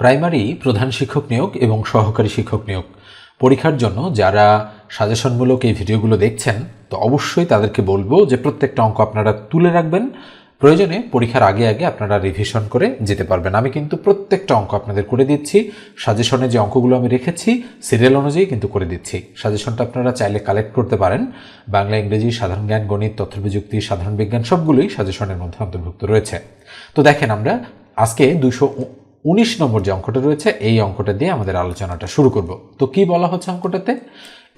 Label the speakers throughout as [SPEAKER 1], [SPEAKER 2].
[SPEAKER 1] Primary প্রধান শিক্ষক নিয়োগ এবং সহকারী শিক্ষক নিয়োগ পরীক্ষার জন্য যারা সাজেশনমূলক এই ভিডিওগুলো দেখছেন তো অবশ্যই তাদেরকে বলবো যে প্রত্যেকটা অঙ্ক আপনারা তুলে রাখবেন প্রয়োজনে পরীক্ষার আগে আগে আপনারা রিভিশন করে যেতে পারবেন আমি কিন্তু প্রত্যেকটা অঙ্ক আপনাদের করে দিচ্ছি সাজেশনে যে অঙ্কগুলো আমি রেখেছি সিরিয়াল অনুযায়ী কিন্তু করে দিচ্ছি সাজেশনটা আপনারা চাইলে কালেক্ট করতে পারেন বাংলা ইংরেজি সাধারণ জ্ঞান গণিত তথ্য প্রযুক্তি সাধারণ বিজ্ঞান সবগুলোই সাজেশনের মধ্যে অন্তর্ভুক্ত রয়েছে তো দেখেন আমরা আজকে দুশো উনিশ নম্বর যে অঙ্কটা রয়েছে এই অঙ্কটা দিয়ে আমাদের আলোচনাটা শুরু করব তো কি বলা হচ্ছে অঙ্কটাতে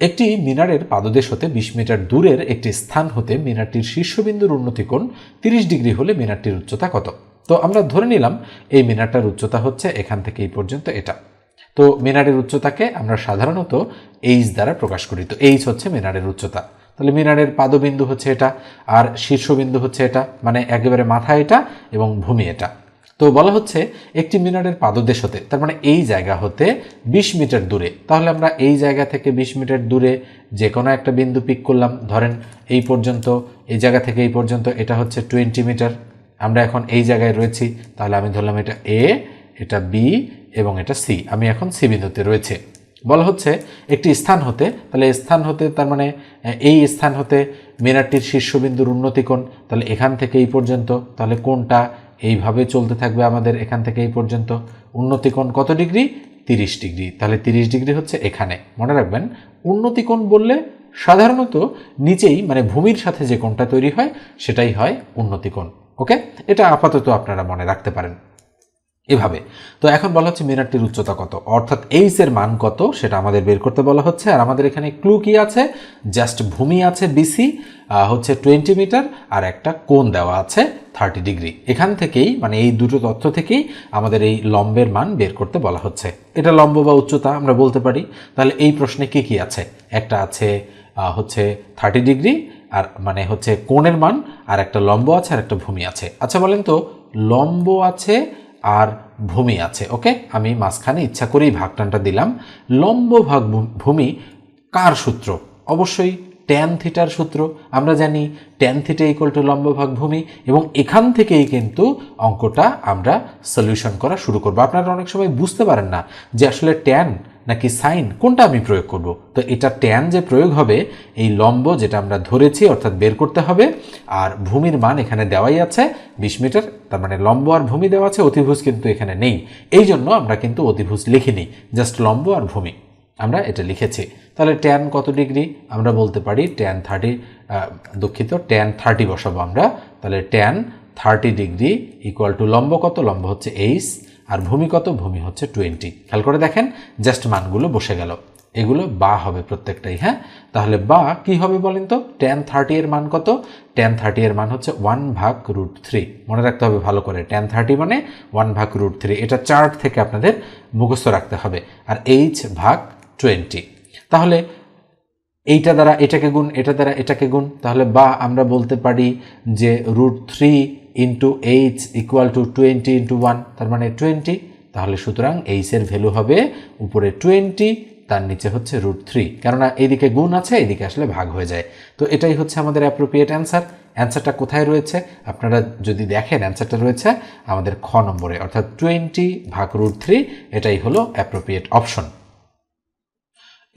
[SPEAKER 1] একটি মিনারের পাদদেশ হতে বিশ মিটার দূরের একটি স্থান হতে মিনারটির শীর্ষবিন্দুর উন্নতিকোণ তিরিশ ডিগ্রি হলে মিনারটির উচ্চতা কত তো আমরা ধরে নিলাম এই মিনারটার উচ্চতা হচ্ছে এখান থেকে এই পর্যন্ত এটা তো মিনারের উচ্চতাকে আমরা সাধারণত এইচ দ্বারা প্রকাশ করি তো এইচ হচ্ছে মিনারের উচ্চতা তাহলে মিনারের পাদবিন্দু হচ্ছে এটা আর শীর্ষবিন্দু হচ্ছে এটা মানে একেবারে মাথা এটা এবং ভূমি এটা তো বলা হচ্ছে একটি মিনারের পাদদেশ হতে তার মানে এই জায়গা হতে ২০ মিটার দূরে তাহলে আমরা এই জায়গা থেকে ২০ মিটার দূরে যে কোনো একটা বিন্দু পিক করলাম ধরেন এই পর্যন্ত এই জায়গা থেকে এই পর্যন্ত এটা হচ্ছে টোয়েন্টি মিটার আমরা এখন এই জায়গায় রয়েছি তাহলে আমি ধরলাম এটা এ এটা বি এবং এটা সি আমি এখন সি বিন্দুতে রয়েছে বলা হচ্ছে একটি স্থান হতে তাহলে স্থান হতে তার মানে এই স্থান হতে মিনারটির শীর্ষবিন্দুর উন্নতি কোণ তাহলে এখান থেকে এই পর্যন্ত তাহলে কোনটা এইভাবে চলতে থাকবে আমাদের এখান থেকে এই পর্যন্ত উন্নতি কোণ কত ডিগ্রি তিরিশ ডিগ্রি তাহলে তিরিশ ডিগ্রি হচ্ছে এখানে মনে রাখবেন উন্নতি কোণ বললে সাধারণত নিচেই মানে ভূমির সাথে যে কোণটা তৈরি হয় সেটাই হয় উন্নতি কোণ ওকে এটা আপাতত আপনারা মনে রাখতে পারেন এভাবে তো এখন বলা হচ্ছে মিনারটির উচ্চতা কত অর্থাৎ এইচ এর মান কত সেটা আমাদের বের করতে বলা হচ্ছে আর আমাদের এখানে ক্লু কি আছে জাস্ট ভূমি আছে বিসি হচ্ছে টোয়েন্টি মিটার আর একটা কোন দেওয়া আছে থার্টি ডিগ্রি এখান থেকেই মানে এই দুটো তথ্য থেকেই আমাদের এই লম্বের মান বের করতে বলা হচ্ছে এটা লম্ব বা উচ্চতা আমরা বলতে পারি তাহলে এই প্রশ্নে কি কি আছে একটা আছে হচ্ছে থার্টি ডিগ্রি আর মানে হচ্ছে কোণের মান আর একটা লম্ব আছে আর একটা ভূমি আছে আচ্ছা বলেন তো লম্ব আছে আর ভূমি আছে ওকে আমি মাঝখানে ইচ্ছা করেই ভাগটানটা দিলাম লম্ব ভাগ ভূমি কার সূত্র অবশ্যই ট্যান থিটার সূত্র আমরা জানি ট্যান থিটা ইকোয়াল টু লম্ব ভাগ ভূমি এবং এখান থেকেই কিন্তু অঙ্কটা আমরা সলিউশন করা শুরু করব আপনারা অনেক সময় বুঝতে পারেন না যে আসলে ট্যান নাকি সাইন কোনটা আমি প্রয়োগ করব তো এটা ট্যান যে প্রয়োগ হবে এই লম্ব যেটা আমরা ধরেছি অর্থাৎ বের করতে হবে আর ভূমির মান এখানে দেওয়াই আছে বিশ মিটার তার মানে লম্ব আর ভূমি দেওয়া আছে অতিভুজ কিন্তু এখানে নেই এই জন্য আমরা কিন্তু অতিভুজ লিখিনি জাস্ট লম্ব আর ভূমি আমরা এটা লিখেছি তাহলে ট্যান কত ডিগ্রি আমরা বলতে পারি ট্যান থার্টি দুঃখিত ট্যান থার্টি বসাবো আমরা তাহলে tan thirty degree equal to লম্ব কত লম্ব হচ্ছে এইস আর ভূমি কত ভূমি হচ্ছে টোয়েন্টি খেয়াল করে দেখেন জাস্ট মানগুলো বসে গেল এগুলো বা হবে প্রত্যেকটাই হ্যাঁ তাহলে বা কি হবে বলেন তো টেন থার্টি এর মান কত টেন থার্টি এর মান হচ্ছে ওয়ান ভাগ রুট থ্রি মনে রাখতে হবে ভালো করে টেন থার্টি মানে ওয়ান ভাগ রুট থ্রি এটা চার্ট থেকে আপনাদের মুখস্থ রাখতে হবে আর এইচ ভাগ টোয়েন্টি তাহলে এইটা দ্বারা এটাকে গুণ এটা দ্বারা এটাকে গুণ তাহলে বা আমরা বলতে পারি যে root three into H equal to twenty into one তার মানে টোয়েন্টি তাহলে সুতরাং এইচের ভ্যালু হবে উপরে টোয়েন্টি তার নিচে হচ্ছে রুট থ্রি কেননা এইদিকে গুণ আছে এইদিকে আসলে ভাগ হয়ে যায় তো এটাই হচ্ছে আমাদের অ্যাপ্রোপ্রিয়েট অ্যান্সার অ্যান্সারটা কোথায় রয়েছে আপনারা যদি দেখেন অ্যান্সারটা রয়েছে আমাদের খ নম্বরে অর্থাৎ টোয়েন্টি ভাগ রুট থ্রি এটাই হলো অ্যাপ্রোপ্রিয়েট অপশন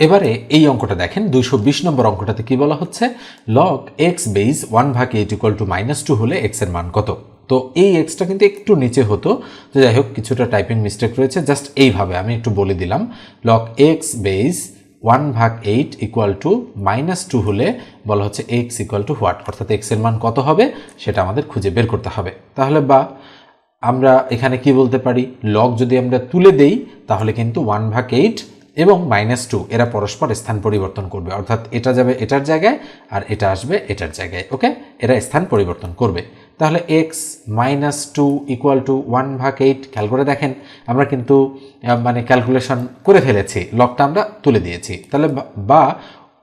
[SPEAKER 1] এবারে এই অঙ্কটা দেখেন দুইশো বিশ নম্বর অঙ্কটাতে কি বলা হচ্ছে লগ এক্স বেইস ওয়ান ভাগ eight equal to minus two হলে এর মান কত তো এই এক্সটা কিন্তু একটু নিচে হতো তো যাই হোক কিছুটা টাইপিং মিস্টেক রয়েছে জাস্ট এইভাবে আমি একটু বলে দিলাম লক এক্স বেইস ওয়ান ভাগ eight equal to minus two হলে বলা হচ্ছে এক্স ইকুয়াল টু হোয়াট অর্থাৎ এর মান কত হবে সেটা আমাদের খুঁজে বের করতে হবে তাহলে বা আমরা এখানে কি বলতে পারি লক যদি আমরা তুলে দেই তাহলে কিন্তু ওয়ান ভাগ এইট এবং মাইনাস টু এরা পরস্পর স্থান পরিবর্তন করবে অর্থাৎ এটা যাবে এটার জায়গায় আর এটা আসবে এটার জায়গায় ওকে এরা স্থান পরিবর্তন করবে তাহলে X minus two equal to one ভাগ এইট খেয়াল করে দেখেন আমরা কিন্তু মানে ক্যালকুলেশন করে ফেলেছি লকটা আমরা তুলে দিয়েছি তাহলে বা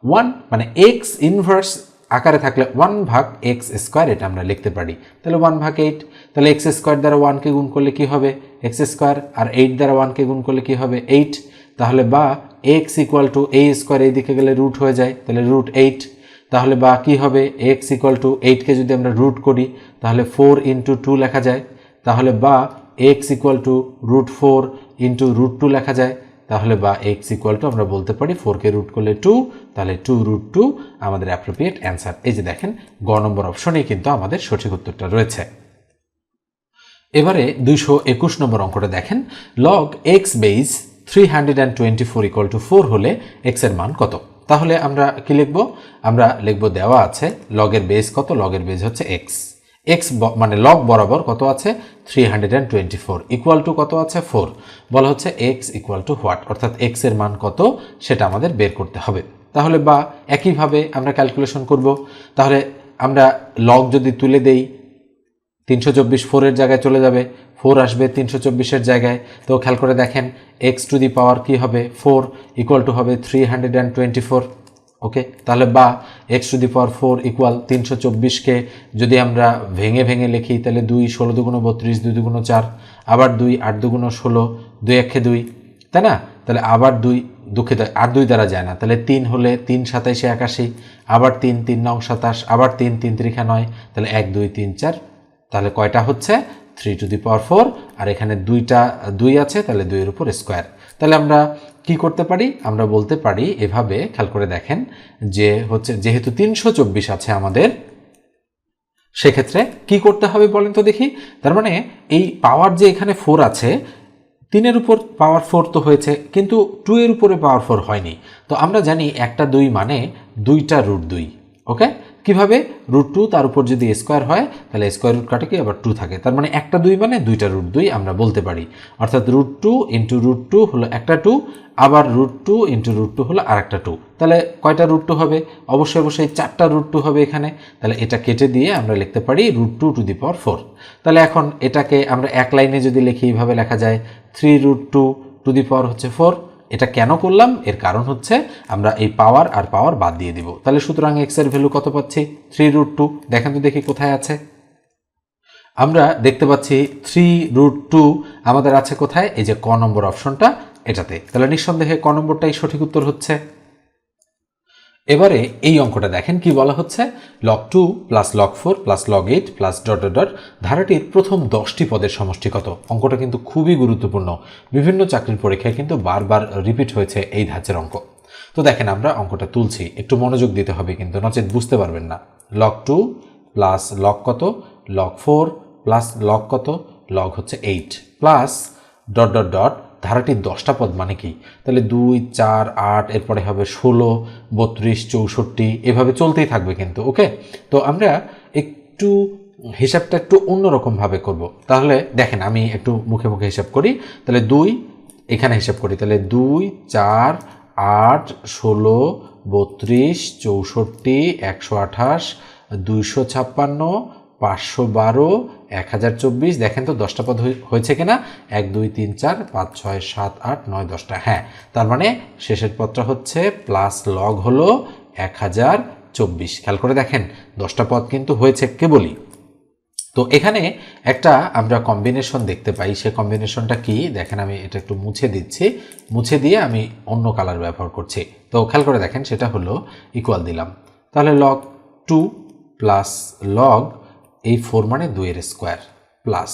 [SPEAKER 1] ওয়ান মানে এক্স ইনভার্স আকারে থাকলে ওয়ান ভাগ এক্স স্কোয়ার এটা আমরা লিখতে পারি তাহলে ওয়ান ভাগ এইট তাহলে এক্স স্কোয়ার দ্বারা ওয়ানকে গুণ করলে কি হবে এক্স স্কোয়ার আর এইট দ্বারা ওয়ানকে গুণ করলে কি হবে এইট তাহলে বা X equal to A square এই দিকে গেলে রুট হয়ে যায় তাহলে রুট এইট তাহলে বা কি হবে এক্স ইকুয়াল টু এইটকে যদি আমরা রুট করি তাহলে ফোর ইন্টু টু লেখা যায় তাহলে বা X equal to root four into root two লেখা যায় তাহলে বা এক্স ইকুয়াল টু আমরা বলতে পারি ফোরকে রুট করলে টু তাহলে টু রুট টু আমাদের অ্যাপ্রোপ্রিয়েট অ্যান্সার এই যে দেখেন গ নম্বর অপশনেই কিন্তু আমাদের সঠিক উত্তরটা রয়েছে এবারে দুইশো একুশ নম্বর অঙ্কটা দেখেন log X base three hundred and twenty four two four হলে এক্সের মান কত তাহলে আমরা কি লিখব আমরা লিখব দেওয়া আছে লগের বেস কত লগের বেস হচ্ছে এক্স এক্স মানে লগ বরাবর কত আছে three hundred and twenty four equal to কত আছে ফোর বলা হচ্ছে এক্স ইকুয়াল টু হোয়াট অর্থাৎ এক্সের মান কত সেটা আমাদের বের করতে হবে তাহলে বা একইভাবে আমরা ক্যালকুলেশন করব তাহলে আমরা লগ যদি তুলে দেই তিনশো চব্বিশ ফোরের জায়গায় চলে যাবে ফোর আসবে তিনশো চব্বিশের জায়গায় তো খেয়াল করে দেখেন এক্স টু দি পাওয়ার কী হবে ফোর ইকুয়াল টু হবে three hundred and twenty four okay তাহলে বা X to the power four equal তিনশো চব্বিশকে যদি আমরা ভেঙে ভেঙে লিখি তাহলে দুই ষোলো দুগুণ বত্রিশ দুই দুগুণ চার আবার দুই আট দুগুণ ষোলো দুই একে দুই তাই না তাহলে আবার দুই দুঃখিত আর দুই দ্বারা যায় না তাহলে তিন হলে তিন সাতাইশে একাশি আবার তিন তিন নং সাতাশ আবার তিন তিন ত্রিখা নয় তাহলে এক দুই তিন চার তাহলে কয়টা হচ্ছে three to the power four আর এখানে দুইটা দুই আছে তাহলে দুইয়ের উপর স্কোয়ার তাহলে আমরা কি করতে পারি আমরা বলতে পারি এভাবে খেয়াল করে দেখেন যে হচ্ছে যেহেতু তিনশো চব্বিশ আছে আমাদের সেক্ষেত্রে কি করতে হবে বলেন তো দেখি তার মানে এই পাওয়ার যে এখানে ফোর আছে তিনের উপর পাওয়ার ফোর তো হয়েছে কিন্তু টু এর উপরে পাওয়ার ফোর হয়নি তো আমরা জানি একটা দুই মানে দুইটা রুট দুই ওকে কিভাবে রুট টু তার উপর যদি স্কোয়ার হয় তাহলে স্কোয়ার রুট কাটে কি আবার টু থাকে তার মানে একটা দুই মানে দুইটা রুট দুই আমরা বলতে পারি অর্থাৎ root two into root two হলো একটা টু আবার root two into root two হলো আরেকটা টু তাহলে কয়টা রুট টু হবে অবশ্যই অবশ্যই চারটা রুট টু হবে এখানে তাহলে এটা কেটে দিয়ে আমরা লিখতে পারি root two to the power four তাহলে এখন এটাকে আমরা এক লাইনে যদি লিখি এইভাবে লেখা যায় three root two to the power হচ্ছে ফোর এটা কেন করলাম এর কারণ হচ্ছে আমরা এই পাওয়ার আর পাওয়ার বাদ দিয়ে দিব তাহলে সুতরাং এক্স এর ভ্যালু কত পাচ্ছি থ্রি রুট টু দেখেন তো দেখি কোথায় আছে আমরা দেখতে পাচ্ছি থ্রি রুট টু আমাদের আছে কোথায় এই যে ক নম্বর অপশনটা এটাতে তাহলে নিঃসন্দেহে ক নম্বরটাই সঠিক উত্তর হচ্ছে এবারে এই অঙ্কটা দেখেন কি বলা হচ্ছে log two plus log four plus log eight plus dot dot ধারাটির প্রথম দশটি পদের সমষ্টি কত অঙ্কটা কিন্তু খুবই গুরুত্বপূর্ণ বিভিন্ন চাকরির পরীক্ষায় কিন্তু বারবার রিপিট হয়েছে এই ধাঁচের অঙ্ক তো দেখেন আমরা অঙ্কটা তুলছি একটু মনোযোগ দিতে হবে কিন্তু নচেত বুঝতে পারবেন না লক টু প্লাস লক কত লক ফোর প্লাস লক কত লক হচ্ছে eight plus dot dot dot ধারাটির দশটা পদ মানে কি তাহলে দুই চার আট এরপরে হবে ষোলো বত্রিশ চৌষট্টি এভাবে চলতেই থাকবে কিন্তু ওকে তো আমরা একটু হিসাবটা একটু অন্যরকমভাবে করব। তাহলে দেখেন আমি একটু মুখে মুখে হিসাব করি তাহলে দুই এখানে হিসাব করি তাহলে দুই চার আট ষোলো বত্রিশ চৌষট্টি একশো আঠাশ দুইশো ছাপ্পান্ন পাঁচশো বারো এক হাজার চব্বিশ দেখেন তো দশটা পদ হয়েছে কিনা এক দুই তিন চার পাঁচ ছয় সাত আট নয় দশটা হ্যাঁ তার মানে শেষের পদটা হচ্ছে প্লাস লগ হলো এক হাজার চব্বিশ খেয়াল করে দেখেন দশটা পদ কিন্তু হয়েছে কেবলই তো এখানে একটা আমরা কম্বিনেশন দেখতে পাই সে কম্বিনেশনটা কি দেখেন আমি এটা একটু মুছে দিচ্ছি মুছে দিয়ে আমি অন্য কালার ব্যবহার করছি তো খেয়াল করে দেখেন সেটা হলো ইকুয়াল দিলাম তাহলে লগ টু প্লাস লগ এই ফোর মানে দুইয়ের স্কোয়ার প্লাস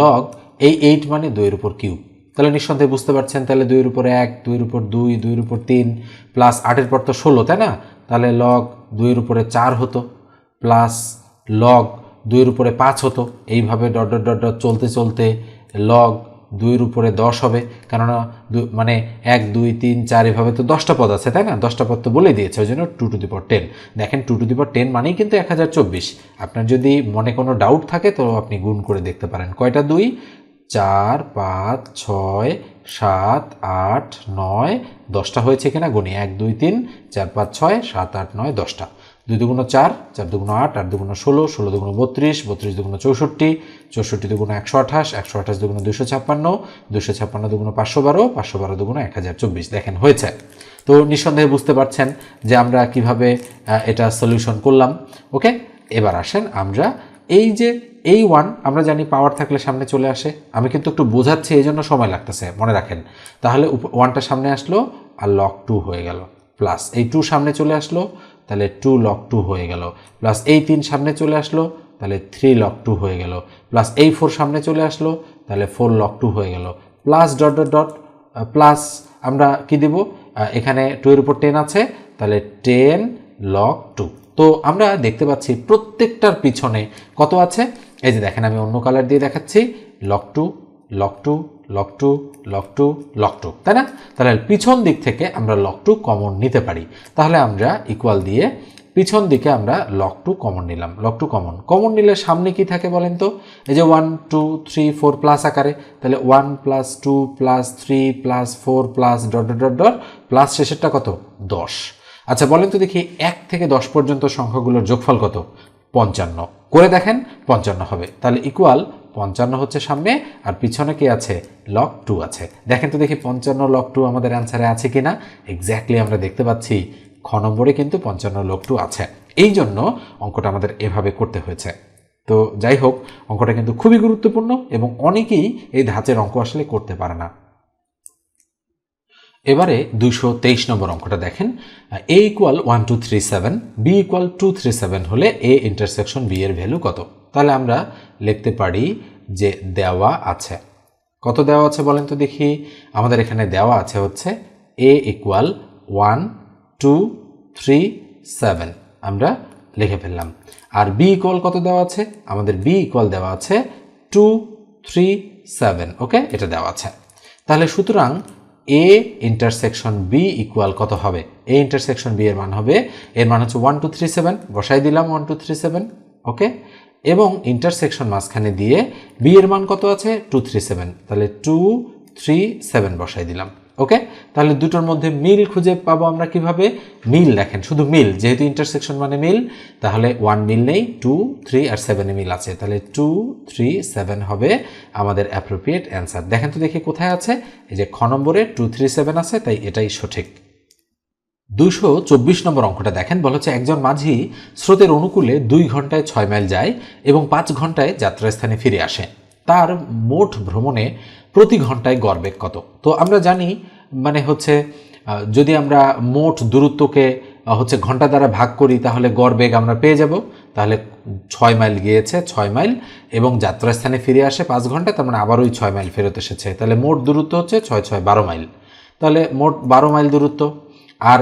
[SPEAKER 1] লগ এই এইট মানে দুইয়ের উপর কিউব তাহলে নিঃসন্দেহে বুঝতে পারছেন তাহলে দুইয়ের উপর এক দুইয়ের উপর দুই দুইয়ের উপর তিন প্লাস আটের পর তো ষোলো তাই না তাহলে লগ দুইয়ের উপরে চার হতো প্লাস লগ দুইয়ের উপরে পাঁচ হতো এইভাবে ডট ডট ডট ডট চলতে চলতে লগ দুইয়ের উপরে দশ হবে কেননা মানে এক দুই তিন চার এভাবে তো দশটা পদ আছে তাই না দশটা পদ তো বলে দিয়েছে ওই জন্য টু টু দিপর টেন দেখেন টু টু দিপর টেন মানেই কিন্তু এক হাজার চব্বিশ আপনার যদি মনে কোনো ডাউট থাকে তো আপনি গুণ করে দেখতে পারেন কয়টা দুই চার পাঁচ ছয় সাত আট নয় দশটা হয়েছে কিনা গুনি এক দুই তিন চার পাঁচ ছয় সাত আট নয় দশটা দুই দুগুণ চার চার দুগুণ আট আট দুগুণ ষোলো ষোলো দুগুণ বত্রিশ বত্রিশ দুগুণ চৌষট্টি চৌষট্টি দুগুণ একশো আঠাশ একশো আঠাশ দুগুণ দুশো ছাপ্পান্ন দুশো ছাপ্পান্ন দুগুণ পাঁচশো বারো পাঁচশো বারো দুগুণ এক হাজার চব্বিশ দেখেন হয়েছে তো নিঃসন্দেহে বুঝতে পারছেন যে আমরা কিভাবে এটা সলিউশন করলাম ওকে এবার আসেন আমরা এই যে এই ওয়ান আমরা জানি পাওয়ার থাকলে সামনে চলে আসে আমি কিন্তু একটু বোঝাচ্ছি এই জন্য সময় লাগতেছে মনে রাখেন তাহলে ওয়ানটা সামনে আসলো আর লক টু হয়ে গেল প্লাস এই টু সামনে চলে আসলো তাহলে টু লক টু হয়ে গেল প্লাস এই তিন সামনে চলে আসলো তাহলে থ্রি লক টু হয়ে গেল প্লাস এই ফোর সামনে চলে আসলো তাহলে ফোর লক টু হয়ে গেল plus dot dot dot plus আমরা কি দেব এখানে টু এর উপর টেন আছে তাহলে টেন লক টু তো আমরা দেখতে পাচ্ছি প্রত্যেকটার পিছনে কত আছে এই যে দেখেন আমি অন্য কালার দিয়ে দেখাচ্ছি log two log two log two log two log two তাই না তাহলে পিছন দিক থেকে আমরা লক টু কমন নিতে পারি তাহলে আমরা ইকুয়াল দিয়ে পিছন দিকে আমরা লক টু কমন নিলাম লক টু কমন কমন নিলে সামনে কি থাকে বলেন তো এই যে one two three four plus আকারে তাহলে one plus two plus three plus four plus dot dot dot plus শেষেরটা কত দশ আচ্ছা বলেন তো দেখি এক থেকে দশ পর্যন্ত সংখ্যাগুলোর যোগফল কত পঞ্চান্ন করে দেখেন পঞ্চান্ন হবে তাহলে ইকুয়াল পঞ্চান্ন হচ্ছে সামনে আর পিছনে কি আছে লক টু আছে দেখেন তো দেখি পঞ্চান্ন লক টু আমাদের অ্যান্সারে আছে কি না এক্স্যাক্টলি আমরা দেখতে পাচ্ছি খ নম্বরে কিন্তু পঞ্চান্ন লক টু আছে এই জন্য অঙ্কটা আমাদের এভাবে করতে হয়েছে তো যাই হোক অঙ্কটা কিন্তু খুবই গুরুত্বপূর্ণ এবং অনেকেই এই ধাঁচের অঙ্ক আসলে করতে পারে না এবারে দুশো তেইশ নম্বর অঙ্কটা দেখেন A equal one two three seven B equal two three seven হলে এ ইন্টারসেকশন বি এর ভ্যালু কত তাহলে আমরা লিখতে পারি যে দেওয়া আছে কত দেওয়া আছে বলেন তো দেখি আমাদের এখানে দেওয়া আছে হচ্ছে A equal one two three seven আমরা লিখে ফেললাম আর বি ইকুয়াল কত দেওয়া আছে আমাদের বি ইকুয়াল দেওয়া আছে টু থ্রি সেভেন ওকে এটা দেওয়া আছে তাহলে সুতরাং এ ইন্টারসেকশন বি ইকুয়াল কত হবে এ ইন্টারসেকশন বি এর মান হবে এর মান হচ্ছে ওয়ান টু থ্রি সেভেন বসাই দিলাম one two three seven okay এবং ইন্টারসেকশন মাঝখানে দিয়ে বি এর মান কত আছে টু থ্রি সেভেন তাহলে টু থ্রি সেভেন বসাই দিলাম ওকে তাহলে দুটোর মধ্যে মিল খুঁজে পাবো আমরা কিভাবে মিল দেখেন শুধু মিল যেহেতু ইন্টারসেকশন মানে মিল তাহলে ওয়ান মিল নেই টু থ্রি আর সেভেনে মিল আছে তাহলে টু থ্রি সেভেন হবে আমাদের অ্যাপ্রোপ্রিয়েট অ্যান্সার দেখেন তো দেখি কোথায় আছে এই যে খ নম্বরে টু থ্রি সেভেন আছে তাই এটাই সঠিক দুশো চব্বিশ নম্বর অঙ্কটা দেখেন বলা হচ্ছে একজন মাঝি স্রোতের অনুকূলে দুই ঘন্টায় ছয় মাইল যায় এবং পাঁচ ঘন্টায় যাত্রাস্থানে ফিরে আসে তার মোট ভ্রমণে প্রতি ঘন্টায় গড়বেগ কত তো আমরা জানি মানে হচ্ছে যদি আমরা মোট দূরত্বকে হচ্ছে ঘন্টা দ্বারা ভাগ করি তাহলে গড়বেগ আমরা পেয়ে যাব তাহলে ছয় মাইল গিয়েছে ছয় মাইল এবং যাত্রাস্থানে ফিরে আসে পাঁচ ঘন্টা তার মানে আবার ওই ছয় মাইল ফেরত এসেছে তাহলে মোট দূরত্ব হচ্ছে ছয় ছয় বারো মাইল তাহলে মোট বারো মাইল দূরত্ব আর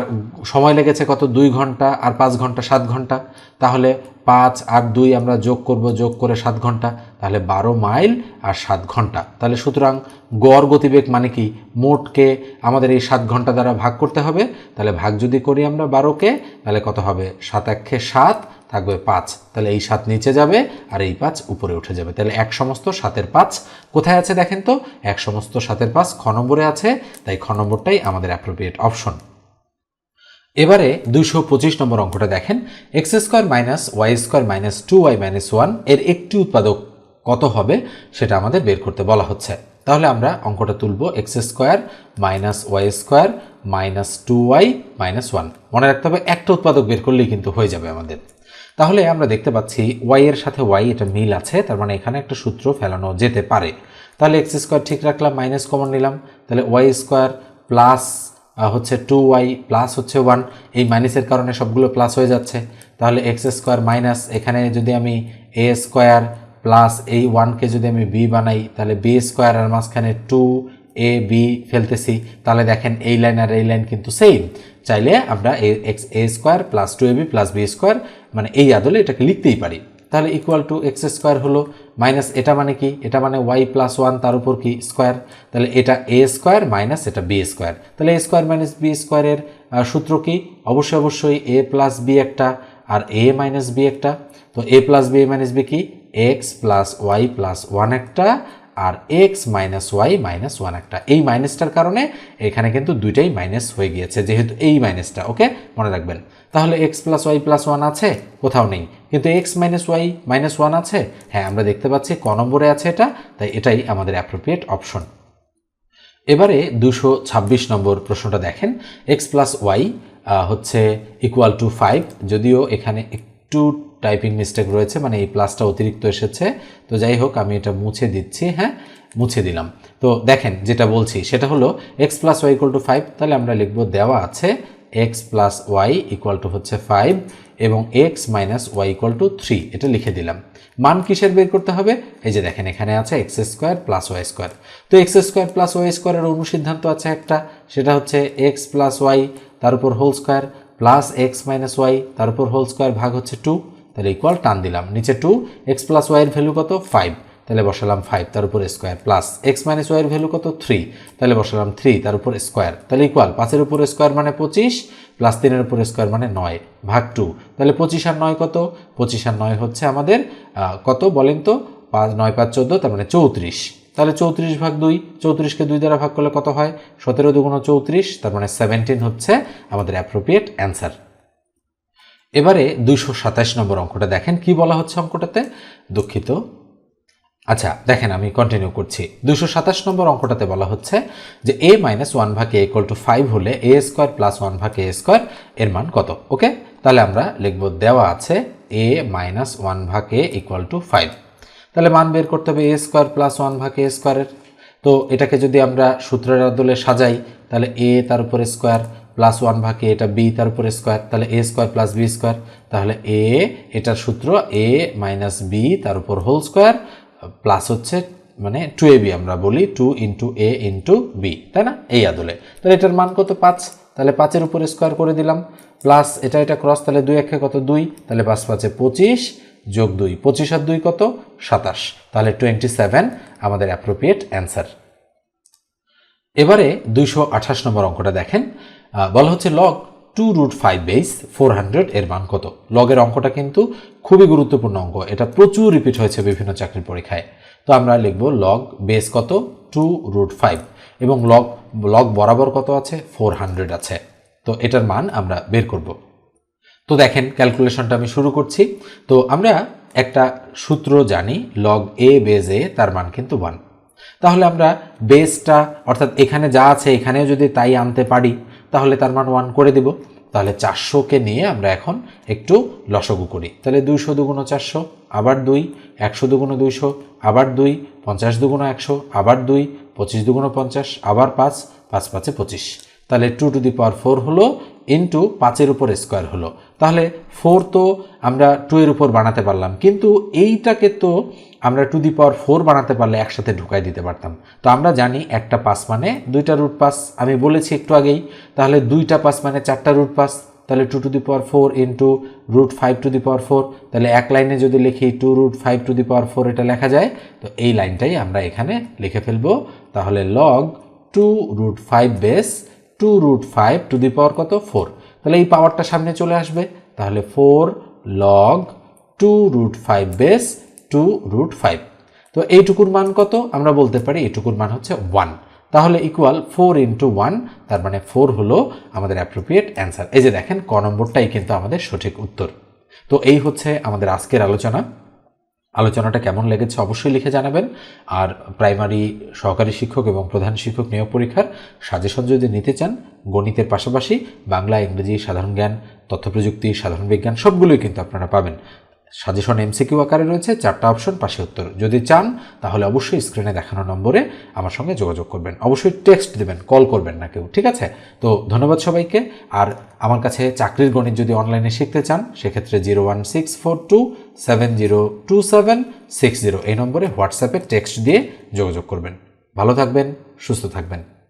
[SPEAKER 1] সময় লেগেছে কত দুই ঘন্টা আর পাঁচ ঘন্টা সাত ঘন্টা তাহলে পাঁচ আর দুই আমরা যোগ করব যোগ করে সাত ঘন্টা তাহলে বারো মাইল আর সাত ঘন্টা তাহলে সুতরাং গড় গতিবেগ মানে কি মোটকে আমাদের এই সাত ঘন্টা দ্বারা ভাগ করতে হবে তাহলে ভাগ যদি করি আমরা বারোকে তাহলে কত হবে সাত একে সাত থাকবে পাঁচ তাহলে এই সাত নিচে যাবে আর এই পাঁচ উপরে উঠে যাবে তাহলে এক সমস্ত সাতের পাঁচ কোথায় আছে দেখেন তো এক সমস্ত সাতের পাঁচ খ নম্বরে আছে তাই খ নম্বরটাই আমাদের অ্যাপ্রোপ্রিয়েট অপশন এবারে দুশো পঁচিশ নম্বর অঙ্কটা দেখেন X square minus Y square minus two Y minus one এর একটি উৎপাদক কত হবে সেটা আমাদের বের করতে বলা হচ্ছে তাহলে আমরা অঙ্কটা তুলব X square minus Y square minus two Y minus one মনে রাখতে হবে একটা উৎপাদক বের করলেই কিন্তু হয়ে যাবে আমাদের তাহলে আমরা দেখতে পাচ্ছি ওয়াই এর সাথে ওয়াই এটা মিল আছে তার মানে এখানে একটা সূত্র ফেলানো যেতে পারে তাহলে এক্স স্কোয়ার ঠিক রাখলাম মাইনাস কমন নিলাম তাহলে ওয়াই স্কোয়ার প্লাস হচ্ছে টু ওয়াই প্লাস হচ্ছে ওয়ান এই মাইনাসের কারণে সবগুলো প্লাস হয়ে যাচ্ছে তাহলে এক্স স্কোয়ার মাইনাস এখানে যদি আমি এ স্কোয়ার প্লাস এই ওয়ানকে যদি আমি বি বানাই তাহলে বি স্কোয়ার আর মাঝখানে টু এ বি ফেলতেছি তাহলে দেখেন এই লাইন আর এই লাইন কিন্তু সেম চাইলে আমরা A X A square plus two A B plus B square মানে এই আদলে এটাকে লিখতেই পারি তাহলে ইকুয়াল টু এক্স স্কোয়ার হলো মাইনাস এটা মানে কি এটা মানে ওয়াই প্লাস ওয়ান তার উপর কি স্কোয়ার তাহলে এটা এ স্কোয়ার মাইনাস এটা বি স্কোয়ার তাহলে এ স্কোয়ার মাইনাস বি স্কোয়ারের সূত্র কি অবশ্যই অবশ্যই এ প্লাস বি একটা আর এ মাইনাস বি একটা তো A plus B A minus B কি X plus Y plus one একটা আর X minus Y minus one একটা এই মাইনাসটার কারণে এখানে কিন্তু দুইটাই মাইনাস হয়ে গিয়েছে যেহেতু এই মাইনাসটা ওকে মনে রাখবেন তাহলে X plus Y plus one আছে কোথাও নেই কিন্তু X minus Y minus one আছে হ্যাঁ আমরা দেখতে পাচ্ছি ক নম্বরে আছে এটা তাই এটাই আমাদের অ্যাপ্রোপ্রিয়েট অপশন এবারে দুশো ছাব্বিশ নম্বর প্রশ্নটা দেখেন এক্স প্লাস ওয়াই হচ্ছে ইকুয়াল টু ফাইভ যদিও এখানে একটু টাইপিং মিস্টেক রয়েছে মানে এই প্লাসটা অতিরিক্ত এসেছে তো যাই হোক আমি এটা মুছে দিচ্ছি হ্যাঁ মুছে দিলাম তো দেখেন যেটা বলছি সেটা হলো X plus Y equal to five তাহলে আমরা লিখব দেওয়া আছে X plus Y equal to হচ্ছে ফাইভ এবং X minus Y equal two three এটা লিখে দিলাম মান কিসের বের করতে হবে এই যে দেখেন এখানে আছে X square plus Y square তো এক্স স্কোয়ার প্লাস ওয়াই স্কোয়ারের অনুসিদ্ধান্ত আছে একটা সেটা হচ্ছে এক্স প্লাস ওয়াই তার উপর whole square plus x minus y তার উপর হোল স্কোয়ার ভাগ হচ্ছে টু তাহলে ইকুয়াল টান দিলাম নিচে টু এক্স প্লাস ওয়াইয়ের ভ্যালু কত ফাইভ তাহলে বসালাম ফাইভ তার উপর স্কোয়ার প্লাস এক্স মাইনাস ওয়াইয়ের ভ্যালু কত থ্রি তাহলে বসালাম থ্রি তার উপর স্কোয়ার তাহলে ইকুয়াল পাঁচের উপর স্কোয়ার মানে পঁচিশ প্লাস তিনের উপর স্কোয়ার মানে নয় ভাগ টু তাহলে পঁচিশ আর নয় কত পঁচিশ আর নয় হচ্ছে আমাদের কত বলেন তো পাঁচ নয় পাঁচ চোদ্দো তার মানে চৌত্রিশ তাহলে চৌত্রিশ ভাগ দুই চৌত্রিশকে দুই দ্বারা ভাগ করলে কত হয় সতেরো দুগুণ চৌত্রিশ তার মানে সেভেন্টিন হচ্ছে আমাদের অ্যাপ্রোপ্রিয়েট অ্যান্সার এবারে দুইশো সাতাশ নম্বর অঙ্কটা দেখেন কি বলা হচ্ছে অঙ্কটাতে দুঃখিত আচ্ছা দেখেন আমি কন্টিনিউ করছি দুশো সাতাশ নম্বর অঙ্কটাতে বলা হচ্ছে যে এ মাইনাস ওয়ান ভাগ এ টু ফাইভ হলে এ স্কোয়ার প্লাস ওয়ান ভাগ এ স্কোয়ার এর মান কত ওকে তাহলে আমরা লিখব দেওয়া আছে এ মাইনাস ওয়ান ভাগ এ ইকুয়াল টু ফাইভ তাহলে মান বের করতে হবে এ স্কোয়ার প্লাস ওয়ান ভাগ এ স্কোয়ারের তো এটাকে যদি আমরা সূত্রের আদলে সাজাই তাহলে এ তার উপরে স্কোয়ার প্লাস ওয়ান এ এটা বি তার উপরে স্কোয়ার তাহলে এ স্কোয়ার প্লাস বি স্কোয়ার তাহলে এ এটার সূত্র এ মাইনাস বি তার উপর হোল স্কোয়ার প্লাস হচ্ছে মানে টু এ বি আমরা বলি two into a into b তাই না এই আদলে তাহলে এটার মান কত পাঁচ তাহলে পাঁচের উপরে স্কোয়ার করে দিলাম প্লাস এটা এটা ক্রস তাহলে দুই একে কত দুই তাহলে পাঁচ পাঁচে পঁচিশ যোগ দুই পঁচিশ আর দুই কত সাতাশ তাহলে টোয়েন্টি সেভেন আমাদের অ্যাপ্রোপ্রিয়েট অ্যান্সার এবারে দুইশো আঠাশ নম্বর অঙ্কটা দেখেন বলা হচ্ছে log two root five base four hundred এর মান কত লগের অঙ্কটা কিন্তু খুবই গুরুত্বপূর্ণ অঙ্ক এটা প্রচুর রিপিট হয়েছে বিভিন্ন চাকরির পরীক্ষায় তো আমরা লিখব লগ বেস কত টু রুট ফাইভ এবং লগ লগ বরাবর কত আছে ফোর হান্ড্রেড আছে তো এটার মান আমরা বের করব তো দেখেন ক্যালকুলেশনটা আমি শুরু করছি তো আমরা একটা সূত্র জানি লগ এ বেজ এ তার মান কিন্তু ওয়ান তাহলে আমরা বেসটা অর্থাৎ এখানে যা আছে এখানেও যদি তাই আনতে পারি তাহলে তার মান ওয়ান করে দেব তাহলে চারশোকে নিয়ে আমরা এখন একটু লসগু করি তাহলে দুইশো দুগুণো চারশো আবার দুই একশো দুগুণো দুইশো আবার দুই পঞ্চাশ দুগুণো একশো আবার দুই পঁচিশ দুগুণো পঞ্চাশ আবার পাঁচ পাঁচ পাঁচে পঁচিশ তাহলে two to the power four হলো ইন্টু পাঁচের উপর স্কোয়ার হলো তাহলে ফোর তো আমরা টু এর উপর বানাতে পারলাম কিন্তু এইটাকে তো আমরা টু দি পাওয়ার ফোর বানাতে পারলে একসাথে ঢুকাই দিতে পারতাম তো আমরা জানি একটা পাস মানে দুইটা রুট পাস আমি বলেছি একটু আগেই তাহলে দুইটা পাস মানে চারটা রুট পাস তাহলে two to the power four into root five to the power four তাহলে এক লাইনে যদি লিখি two root five to the power four এটা লেখা যায় তো এই লাইনটাই আমরা এখানে লিখে ফেলবো তাহলে log two root five base two root five to the power কত ফোর তাহলে এই পাওয়ারটা সামনে চলে আসবে তাহলে four log two root five base two root five তো এইটুকুর মান কত আমরা বলতে পারি এইটুকুর মান হচ্ছে ওয়ান তাহলে ইকুয়াল ফোর ইন্টু ওয়ান তার মানে ফোর হলো আমাদের অ্যাপ্রোপ্রিয়েট অ্যান্সার এই যে দেখেন ক নম্বরটাই কিন্তু আমাদের সঠিক উত্তর তো এই হচ্ছে আমাদের আজকের আলোচনা আলোচনাটা কেমন লেগেছে অবশ্যই লিখে জানাবেন আর প্রাইমারি সহকারী শিক্ষক এবং প্রধান শিক্ষক নিয়োগ পরীক্ষার সাজেশন যদি নিতে চান গণিতের পাশাপাশি বাংলা ইংরেজি সাধারণ জ্ঞান তথ্যপ্রযুক্তি সাধারণ বিজ্ঞান সবগুলোই কিন্তু আপনারা পাবেন সাজেশন এমসিকিউ আকারে রয়েছে চারটা অপশন পাশে উত্তর যদি চান তাহলে অবশ্যই স্ক্রিনে দেখানো নম্বরে আমার সঙ্গে যোগাযোগ করবেন অবশ্যই টেক্সট দেবেন কল করবেন না কেউ ঠিক আছে তো ধন্যবাদ সবাইকে আর আমার কাছে চাকরির গণিত যদি অনলাইনে শিখতে চান সেক্ষেত্রে zero one six four two seven zero two seven six zero এই নম্বরে হোয়াটসঅ্যাপে টেক্সট দিয়ে যোগাযোগ করবেন ভালো থাকবেন সুস্থ থাকবেন